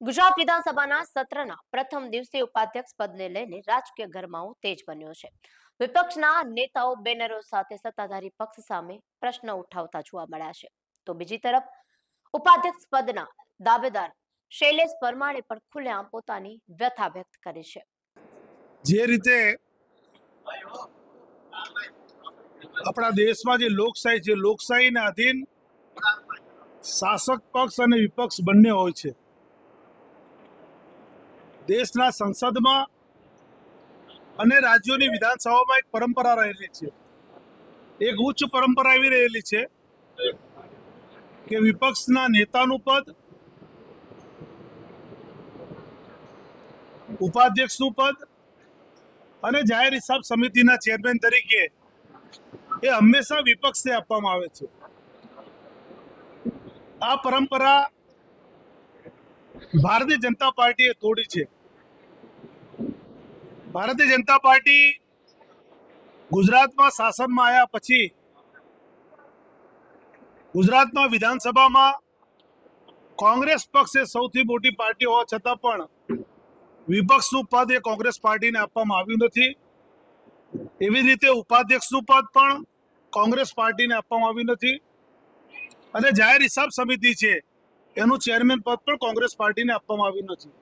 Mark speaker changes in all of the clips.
Speaker 1: ગુજરાત વિધાનસભાના સત્રના પ્રથમ દિવસે ઉપાધ્યક્ષ પદને લઈને રાજકીય ગરમાવો તેજ બન્યો છે. વિપક્ષના નેતાઓ બેનરો સાથે સત્તાધારી પક્ષ સામે પ્રશ્ન ઉઠાવતા જોવા મળ્યા છે. તો બીજી તરફ, ઉપાધ્યક્ષ પદના દાવેદાર શૈલેષ પરમાણે પણ ખુલ્લેઆમ પોતાની વ્યથા વ્યક્ત કરી છે.
Speaker 2: જે રીતે આપણા દેશમાં જે લોકશાહી છે, લોકશાહીના અધીન શાસક પક્ષ અને વિપક્ષ બંને હોય છે. દેશના સંસદમાં અને રાજ્યોની વિધાનસભામાં એક પરંપરા રહેલી છે. એક ઉચ્ચ પરંપરા એવી રહેલી છે કે વિપક્ષના નેતાનું પદ, ઉપાધ્યક્ષનું પદ અને જાહેર હિસાબ સમિતિના ચેરમેન તરીકે એ હંમેશા વિપક્ષને આપવામાં આવે છે. આ પરંપરા ભારતીય જનતા પાર્ટીએ તોડી છે. ભારતીય જનતા પાર્ટી ગુજરાતમાં શાસનમાં આવ્યા પછી ગુજરાતમાં વિધાનસભામાં કોંગ્રેસ પક્ષ એ સૌથી મોટી પાર્ટી હોવા છતાં પણ વિપક્ષનું પદ એ કોંગ્રેસ પાર્ટીને આપવામાં આવ્યું નથી. એવી રીતે ઉપાધ્યક્ષનું પદ પણ કોંગ્રેસ પાર્ટીને આપવામાં આવ્યું નથી. અને જાહેર હિસાબ સમિતિ છે, એનું ચેરમેન પદ પણ કોંગ્રેસ પાર્ટીને આપવામાં આવ્યું નથી.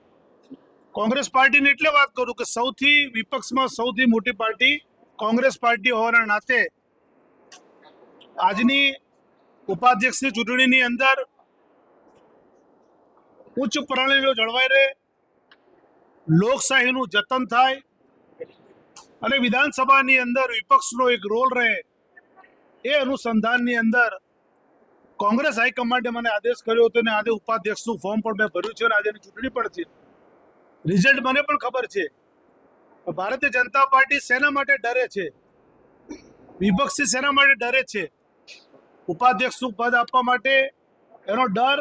Speaker 2: કોંગ્રેસ પાર્ટીને એટલે વાત કરું કે સૌથી વિપક્ષમાં સૌથી મોટી પાર્ટી કોંગ્રેસ પાર્ટી હોવાના નાતે આજની ઉપાધ્યક્ષની ચૂંટણીની અંદર ઉચ્ચ પ્રણાલીઓ જળવાઈ રહે, લોકશાહીનું જતન થાય અને વિધાનસભાની અંદર વિપક્ષનો એક રોલ રહે એ અનુસંધાનની અંદર કોંગ્રેસ હાઈકમાન્ડે મને આદેશ કર્યો હતો અને આજે ઉપાધ્યક્ષનું ફોર્મ પણ મેં ભર્યું છે અને આજે ચૂંટણી પણ છે. રિઝલ્ટ મને પણ ખબર છે. ભારતીય જનતા પાર્ટી સેના માટે ડરે છે? વિપક્ષી સેના માટે ડરે છે? ઉપાધ્યક્ષનું પદ આપવા માટે? એનો ડર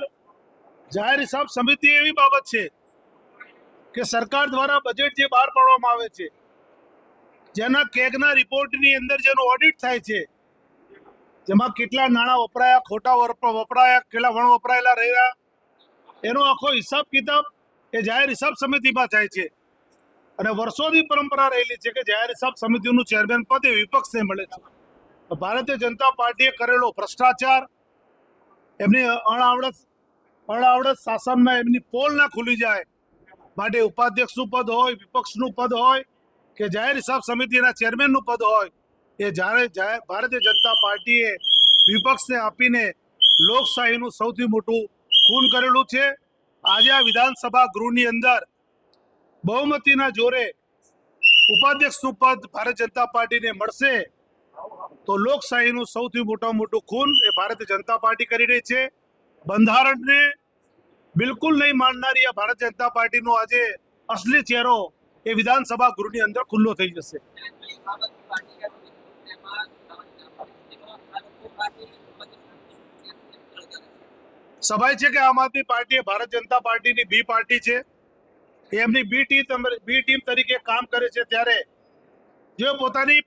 Speaker 2: જાહેર હિસાબ સમિતિ એવી બાબત છે કે સરકાર દ્વારા બજેટ જે બહાર પાડવામાં આવે છે, જેના કેગના રિપોર્ટની અંદર જેનું ઓડિટ થાય છે, જેમાં કેટલા નાણાં વપરાયા, ખોટા વપરાયા, કેટલા વણ વપરાયેલા રહ્યા, એનો આખો હિસાબ કિતાબ એ જાહેર હિસાબ સમિતિમાં થાય છે. અને વર્ષોની પરંપરા રહેલી છે કે જાહેર હિસાબ સમિતિનું ચેરમેન પદ એ વિપક્ષને મળે છે. ભારતીય જનતા પાર્ટીએ કરેલો ભ્રષ્ટાચાર, એમની અણાવડત અણઆવડત શાસનમાં એમની પોલ ના ખુલી જાય. માટે ઉપાધ્યક્ષનું પદ હોય, વિપક્ષનું પદ હોય, કે જાહેર હિસાબ સમિતિના ચેરમેનનું પદ હોય, એ જ્યારે ભારતીય જનતા પાર્ટીએ વિપક્ષને આપીને લોકશાહીનું સૌથી મોટું ખૂન કરેલું છે. આજે આ વિધાનસભા ગૃહની અંદર બહુમતીના જોરે ઉપાધ્યક્ષનું પદ ભારતીય જનતા પાર્ટીને મળશે તો લોકશાહીનું સૌથી મોટામાં મોટું ખૂન એ ભારતીય જનતા પાર્ટી કરી રહી છે. બંધારણને બિલકુલ નહીં માનનારી આ ભારતીય જનતા પાર્ટીનો આજે અસલી ચહેરો એ વિધાનસભા ગૃહની અંદર ખુલ્લો થઈ જશે. સભાય છે કે આમ આદમી પાર્ટી ભારત જનતા પાર્ટીની બી પાર્ટી છે. એમની બી ટીમ બી ટીમ તરીકે કામ કરે છે ત્યારે જો પોતાની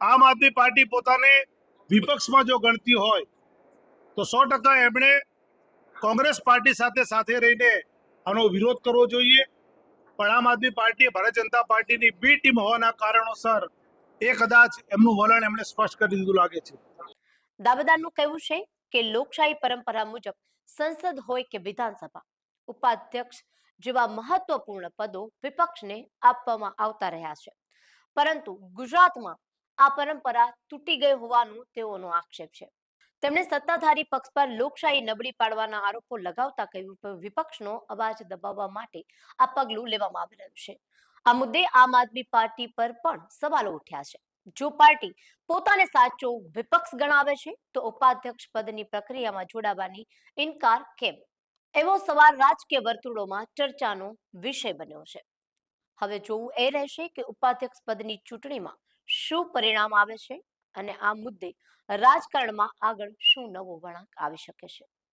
Speaker 2: આમ આદમી પાર્ટી પોતાને વિપક્ષમાં જો ગણતી હોય તો સો ટકા એમણે કોંગ્રેસ પાર્ટી સાથે સાથે રહીને આનો વિરોધ કરવો જોઈએ. પણ આમ આદમી પાર્ટી ભારત જનતા પાર્ટીની બી ટીમ હોવાના કારણોસર એ કદાચ એમનું વલણ એમણે સ્પષ્ટ કરી દીધું લાગે છે.
Speaker 1: દાવેદારનું કહેવું છે કે લોકશાહી પરંપરા મુજબ સંસદ હોય કે વિધાનસભા, ઉપાધ્યક્ષ જેવા મહત્વપૂર્ણ પદો વિપક્ષને આપવામાં આવતા રહ્યા છે. પરંતુ ગુજરાતમાં આ પરંપરા તૂટી ગઈ હોવાનું તેઓનો આક્ષેપ છે. તેમણે સત્તાધારી પક્ષ પર લોકશાહી નબળી પાડવાના આરોપો લગાવતા કહ્યું કે વિપક્ષનો અવાજ દબાવવા માટે આ પગલું લેવામાં આવી રહ્યું છે. આ મુદ્દે આમ આદમી પાર્ટી પર પણ સવાલો ઉઠ્યા છે. જો પાર્ટી પોતાને સાચો વિપક્ષ ગણાવે છે, તો ઉપાધ્યક્ષ પદની પ્રક્રિયામાં જોડાવાની ઇનકાર કેમ? એવો સવાલ રાજકીય વર્તુળોમાં ચર્ચાનો વિષય બન્યો છે. હવે જોવું એ રહેશે કે ઉપાધ્યક્ષ પદની ચૂંટણીમાં શું પરિણામ આવે છે અને આ મુદ્દે રાજકારણમાં આગળ શું નવો વળાંક આવી શકે છે.